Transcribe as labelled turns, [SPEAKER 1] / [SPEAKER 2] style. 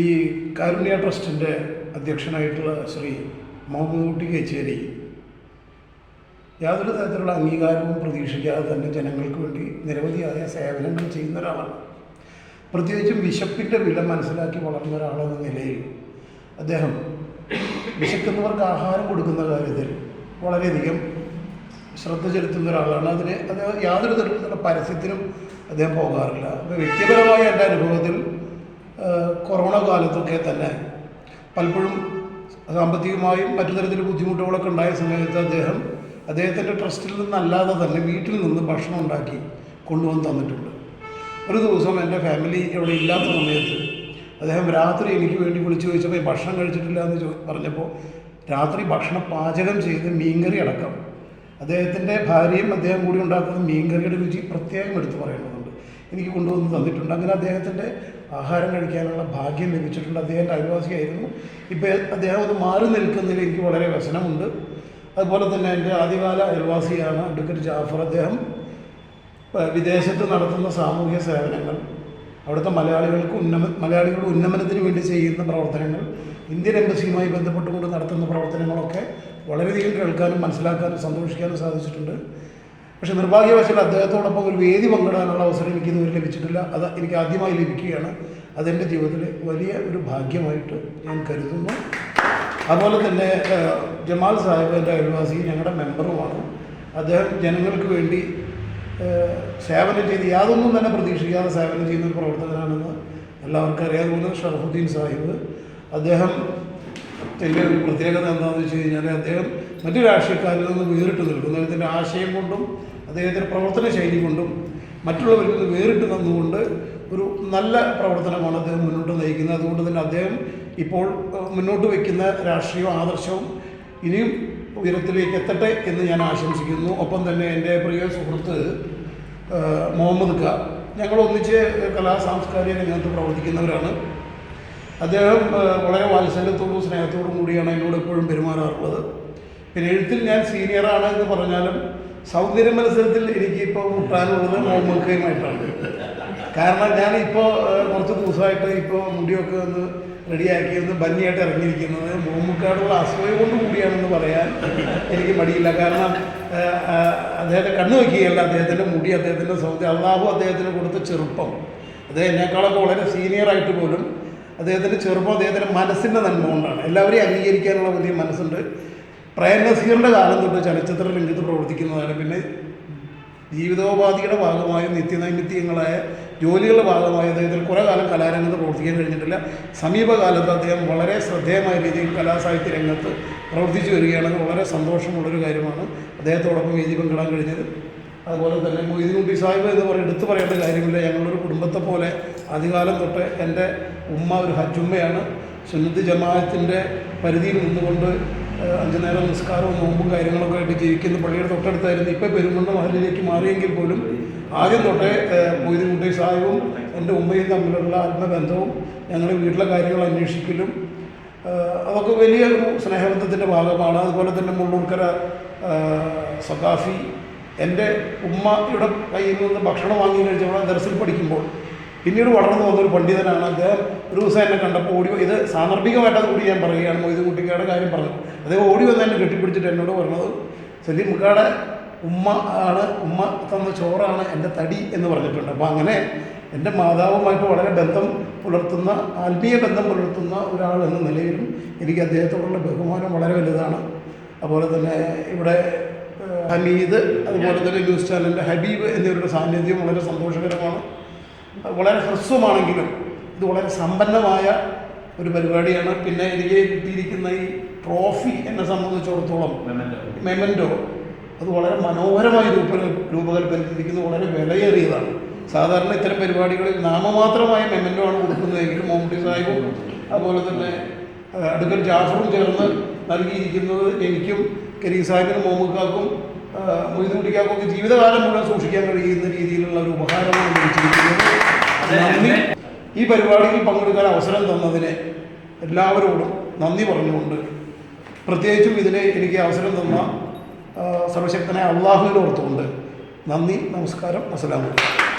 [SPEAKER 1] ഈ കാരുണ്യ ട്രസ്റ്റിന്റെ അധ്യക്ഷനായിട്ടുള്ള ശ്രീ മുഹമ്മൂട്ടി കേച്ചേരി യാതൊരു തരത്തിലുള്ള അംഗീകാരവും പ്രതീക്ഷിക്കാതെ തന്നെ ജനങ്ങൾക്ക് വേണ്ടി നിരവധിയായ സേവനങ്ങൾ ചെയ്യുന്ന ഒരാളാണ്. പ്രത്യേകിച്ചും വിശപ്പിന്റെ വില മനസ്സിലാക്കി വളർന്ന ഒരാളെന്ന നിലയിൽ അദ്ദേഹം വിശക്കുന്നവർക്ക് ആഹാരം കൊടുക്കുന്ന കാര്യത്തിൽ വളരെയധികം ശ്രദ്ധ ചെലുത്തുന്ന ഒരാളാണ്. അതിന് അദ്ദേഹം യാതൊരു തരത്തിലുള്ള പരസ്യത്തിനും അദ്ദേഹം പോകാറില്ല. അപ്പോൾ വ്യക്തിപരമായ എന്റെ അനുഭവത്തിൽ കൊറോണ കാലത്തൊക്കെ തന്നെ പലപ്പോഴും സാമ്പത്തികമായും മറ്റു തരത്തിൽ ബുദ്ധിമുട്ടുകളൊക്കെ ഉണ്ടായ സമയത്ത് അദ്ദേഹം അദ്ദേഹത്തിന്റെ ട്രസ്റ്റിൽ നിന്നല്ലാതെ തന്നെ വീട്ടിൽ നിന്ന് ഭക്ഷണം ഉണ്ടാക്കി കൊണ്ടുവന്ന് തന്നിട്ടുണ്ട്. ഒരു ദിവസം എന്റെ ഫാമിലി ഇവിടെ ഇല്ലാത്ത സമയത്ത് അദ്ദേഹം രാത്രി എനിക്ക് വേണ്ടി വിളിച്ചു ചോദിച്ചപ്പോൾ "ഈ ഭക്ഷണം കഴിച്ചിട്ടില്ല എന്ന് ചോ പറഞ്ഞപ്പോൾ രാത്രി ഭക്ഷണം പാചകം ചെയ്ത് മീൻകറി അടക്കം. അദ്ദേഹത്തിന്റെ ഭാര്യയും അദ്ദേഹം കൂടി ഉണ്ടാക്കുന്ന മീൻകറിയുടെ രുചി പ്രത്യേകം എടുത്തു പറയേണ്ടതുണ്ട്. എനിക്ക് കൊണ്ടുവന്ന് തന്നിട്ടുണ്ട്. അങ്ങനെ അദ്ദേഹത്തിന്റെ ആഹാരം കഴിക്കാനുള്ള ഭാഗ്യം ലഭിച്ചിട്ടുണ്ട്. അദ്ദേഹത്തിന്റെ അയൽവാസിയായിരുന്നു. ഇപ്പോൾ അദ്ദേഹം അത് മാറി നിൽക്കുന്നതിൽ എനിക്ക് വളരെ വ്യസനമുണ്ട്. അതുപോലെ തന്നെ എന്റെ ആദ്യകാല അയൽവാസിയാണ് അഡ്വക്കേറ്റ് ജാഫർ. അദ്ദേഹം വിദേശത്ത് നടത്തുന്ന സാമൂഹ്യ സേവനങ്ങൾ അവിടുത്തെ മലയാളികൾക്ക് ഉന്നമ മലയാളികളുടെ ഉന്നമനത്തിന് വേണ്ടി ചെയ്യുന്ന പ്രവർത്തനങ്ങൾ ഇന്ത്യൻ എംബസിയുമായി ബന്ധപ്പെട്ടുകൊണ്ട് നടത്തുന്ന പ്രവർത്തനങ്ങളൊക്കെ വളരെയധികം കേൾക്കാനും മനസ്സിലാക്കാനും സന്തോഷിക്കാനും സാധിച്ചിട്ടുണ്ട്. പക്ഷേ നിർഭാഗ്യവശാൽ അദ്ദേഹത്തോടൊപ്പം ഒരു വേദി പങ്കിടാനുള്ള അവസരം എനിക്ക് ഇതുവരെ ലഭിച്ചിട്ടില്ല. അത് എനിക്ക് ആദ്യമായി ലഭിക്കുകയാണ്. അതെന്റെ ജീവിതത്തിലെ വലിയ ഒരു ഭാഗ്യമായിട്ട് ഞാൻ കരുതുന്നു. അതുപോലെ തന്നെ ജമാൽ സാഹിബ് എന്റെ അയൽവാസി ഞങ്ങളുടെ മെമ്പറുമാണ്. അദ്ദേഹം ജനങ്ങൾക്ക് വേണ്ടി സേവനം ചെയ്ത് യാതൊന്നും തന്നെ പ്രതീക്ഷിക്കാതെ സേവനം ചെയ്യുന്ന ഒരു പ്രവർത്തകനാണെന്ന് എല്ലാവർക്കും അറിയാം അതുപോലെ ഷറഫുദ്ദീൻ സാഹിബ്. അദ്ദേഹം എന്റെ ഒരു പ്രത്യേകത എന്താണെന്ന് വെച്ച് കഴിഞ്ഞാൽ അദ്ദേഹം മറ്റു രാഷ്ട്രീയക്കാരിൽ നിന്ന് വേറിട്ട് നിൽക്കുന്നു. അദ്ദേഹത്തിന്റെ ആശയം കൊണ്ടും അദ്ദേഹത്തിന്റെ പ്രവർത്തന ശൈലി കൊണ്ടും മറ്റുള്ളവരിൽ നിന്ന് വേറിട്ട് നിന്നുകൊണ്ട് ഒരു നല്ല പ്രവർത്തനമാണ് അദ്ദേഹം മുന്നോട്ട് നയിക്കുന്നത്. അതുകൊണ്ട് തന്നെ അദ്ദേഹം ഇപ്പോൾ മുന്നോട്ട് വയ്ക്കുന്ന രാഷ്ട്രീയവും ആദർശവും ഇനിയും ഉയരത്തിലേക്ക് എത്തട്ടെ എന്ന് ഞാൻ ആശംസിക്കുന്നു. ഒപ്പം തന്നെ എന്റെ പ്രിയ സുഹൃത്ത് മുഹമ്മദ് ഖ. ഞങ്ങൾ ഒന്നിച്ച് കലാ സാംസ്കാരിക രംഗത്ത് പ്രവർത്തിക്കുന്നവരാണ്. അദ്ദേഹം വളരെ വാത്സല്യത്തോടും സ്നേഹത്തോടും കൂടിയാണ് എന്നോട് എപ്പോഴും പെരുമാറാറുള്ളത്. പിന്നെ എഴുത്തിൽ ഞാൻ സീനിയറാണ് എന്ന് പറഞ്ഞാലും സൗന്ദര്യ മത്സരത്തിൽ എനിക്കിപ്പോൾ മുട്ടാനുള്ളത് മോമക്കയുമായിട്ടാണ് കാരണം ഞാൻ ഇപ്പോൾ കുറച്ച് ദിവസമായിട്ട് ഇപ്പോൾ മുടിയൊക്കെ ഒന്ന് റെഡിയാക്കി ഒന്ന് ഭംഗിയായിട്ട് ഇറങ്ങിയിരിക്കുന്നത് മോമുക്കാടുള്ള അസൂയ കൊണ്ട് കൂടിയാണെന്ന് പറയാൻ എനിക്ക് മടിയില്ല. കാരണം അദ്ദേഹത്തെ കണ്ണു വയ്ക്കുകയല്ല അദ്ദേഹത്തിന്റെ മുടി അദ്ദേഹത്തിന്റെ സൗന്ദര്യം. അള്ളാഹു അദ്ദേഹത്തിന് കൊടുത്ത ചെറുപ്പം. അദ്ദേഹം എന്നെക്കാളൊക്കെ വളരെ സീനിയറായിട്ട് പോലും അദ്ദേഹത്തിന്റെ ചെറുപ്പം അദ്ദേഹത്തിന്റെ മനസ്സിന്റെ നന്മ കൊണ്ടാണ്. എല്ലാവരെയും അംഗീകരിക്കാനുള്ള വലിയ മനസ്സുണ്ട്. പ്രേം കാലം തൊട്ട് ചലച്ചിത്ര രംഗത്ത് പ്രവർത്തിക്കുന്നതാണ്. പിന്നെ ജീവിതോപാധിയുടെ ഭാഗമായ നിത്യനൈമിത്യങ്ങളായ ജോലികളുടെ ഭാഗമായി അദ്ദേഹത്തിൽ കുറേ കാലം കലാരംഗത്ത് പ്രവർത്തിക്കാൻ കഴിഞ്ഞിട്ടില്ല. സമീപകാലത്ത് അദ്ദേഹം വളരെ ശ്രദ്ധേയമായ രീതിയിൽ കലാസാഹിത്യ രംഗത്ത് പ്രവർത്തിച്ചു വരികയാണെങ്കിൽ വളരെ സന്തോഷമുള്ളൊരു കാര്യമാണ് അദ്ദേഹത്തോടൊപ്പം വേദി പങ്കിടാൻ കഴിഞ്ഞത്. അതുപോലെ തന്നെ മൊയ്തീൻ കുട്ടി സാഹിബ് എന്ന് പറയും എടുത്തു പറയേണ്ട കാര്യമില്ല. ഞങ്ങളൊരു കുടുംബത്തെ പോലെ ആദ്യകാലം തൊട്ട് എന്റെ ഉമ്മ ഒരു ഹജ്ജുമ്മയാണ്. സുന്നത്ത് ജമാഅത്തിന്റെ പരിധിയിൽ നിന്നുകൊണ്ട് അഞ്ചു നേരം നിസ്കാരവും നോമ്പും കാര്യങ്ങളൊക്കെ ആയിട്ട് ജീവിക്കുന്ന പള്ളിയുടെ തൊട്ടടുത്തായിരുന്നു. ഇപ്പോൾ പെരുമണ്ണ മഹലിലേക്ക് മാറിയെങ്കിൽ പോലും ആദ്യം തൊട്ടേ മൊയ്തീൻ കുട്ടി സാഹിബും എന്റെ ഉമ്മയും തമ്മിലുള്ള ആത്മബന്ധവും ഞങ്ങൾ വീട്ടിലെ കാര്യങ്ങൾ അന്വേഷിക്കലും അതൊക്കെ വലിയൊരു സ്നേഹബന്ധത്തിന്റെ ഭാഗമാണ്. അതുപോലെ തന്നെ മുള്ളൂർക്കര സഖാഫി എന്റെ ഉമ്മയുടെ കയ്യിൽ നിന്ന് ഭക്ഷണം വാങ്ങി കഴിച്ചപ്പോൾ ദർസിൽ പഠിക്കുമ്പോൾ പിന്നീട് വളർന്നു വന്നൊരു പണ്ഡിതനാണ് അദ്ദേഹം. ഒരു ദിവസം എന്നെ കണ്ടപ്പോൾ ഓടി ഇത് സാന്ദർഭികമായിട്ടത് കൂടി ഞാൻ പറയുകയാണ് മൊയ്ത് കുട്ടിക്കാരുടെ കാര്യം പറഞ്ഞു അദ്ദേഹം ഓടി വന്ന് എന്നെ കെട്ടിപ്പിടിച്ചിട്ട് എന്നോട് പറഞ്ഞത് സലീം മുക്കാടെ ഉമ്മ ആണ് ഉമ്മ തന്ന ചോറാണ് എന്റെ തടി എന്ന് പറഞ്ഞിട്ടുണ്ട്. അപ്പോൾ അങ്ങനെ എന്റെ മാതാവുമായിട്ട് വളരെ ബന്ധം പുലർത്തുന്ന ആത്മീയ ബന്ധം പുലർത്തുന്ന ഒരാൾ എന്ന നിലയിലും എനിക്ക് അദ്ദേഹത്തോടുള്ള ബഹുമാനം വളരെ വലുതാണ്. അതുപോലെ തന്നെ ഇവിടെ ഹമീദ് അതുപോലെ തന്നെ ന്യൂസ് ചാനലിന്റെ ഹബീബ് എന്നിവരുടെ സാന്നിധ്യം വളരെ സന്തോഷകരമാണ്. വളരെ ഹ്രസ്വമാണെങ്കിലും ഇത് വളരെ സമ്പന്നമായ ഒരു പരിപാടിയാണ്. പിന്നെ എനിക്ക് കിട്ടിയിരിക്കുന്ന ഈ ട്രോഫി എന്നെ സംബന്ധിച്ചിടത്തോളം മെമന്റോ. അത് വളരെ മനോഹരമായി രൂപ രൂപകൽപ്പന ചെയ്തിരിക്കുന്നത് വളരെ വിലയേറിയതാണ്. സാധാരണ ഇത്തരം പരിപാടികളിൽ നാമമാത്രമായ മെമന്റോ ആണ് കൊടുക്കുന്നതെങ്കിലും മോമഡി സാഹിബും അതുപോലെ തന്നെ അടുക്കൽ ജാഫറും ചേർന്ന് നൽകിയിരിക്കുന്നത് എനിക്കും കരീസാഹിബിനും മോമുക്കാക്കും മൊയ്തുകുട്ടിക്കാക്കും ഒക്കെ ജീവിതകാലം മുഴുവൻ സൂക്ഷിക്കാൻ കഴിയുന്ന രീതിയിലുള്ള ഒരു ഉപഹാരമാണ് ലഭിച്ചിരിക്കുന്നത് ഈ പരിപാടിയിൽ പങ്കെടുക്കാൻ അവസരം തന്നതിന് എല്ലാവരോടും നന്ദി പറഞ്ഞുകൊണ്ട് പ്രത്യേകിച്ചും ഇതിന് എനിക്ക് അവസരം തന്ന സർവശക്തനായ അള്ളാഹുവിനോർത്തുകൊണ്ട് നന്ദി നമസ്കാരം അസ്സലാമു അലൈക്കും.